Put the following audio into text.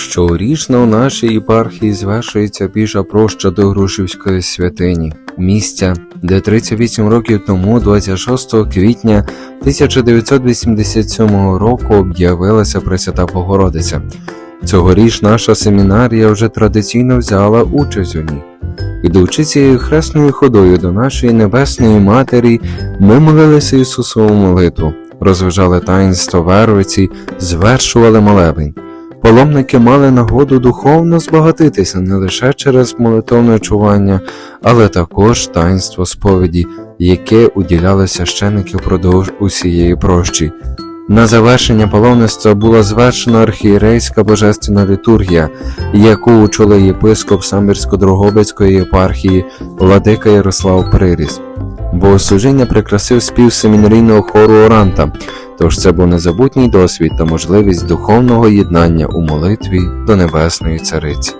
Щорічно у нашій єпархії звершується піша проща до Грушівської святині, місця, де 38 років тому, 26 квітня 1987 року, об'явилася Пресвята Богородиця. Цьогоріч наша семінарія вже традиційно взяла участь у ній. Ідучи цією хресною ходою до нашої небесної матері, ми молилися Ісусову молитву, розважали таїнство вервиці, звершували молебень. Паломники мали нагоду духовно збагатитися не лише через молитовне чування, але також таїнство сповіді, яке уділяли священики впродовж усієї прощі. На завершення паломництва була звершена архієрейська божественна літургія, яку очолив єпископ Самбірсько-Дрогобицької єпархії Владика Ярослав Приріс. Богослужіння прикрасив спів семінарійного хору Оранта, тож це був незабутній досвід та можливість духовного єднання у молитві до Небесної Цариці.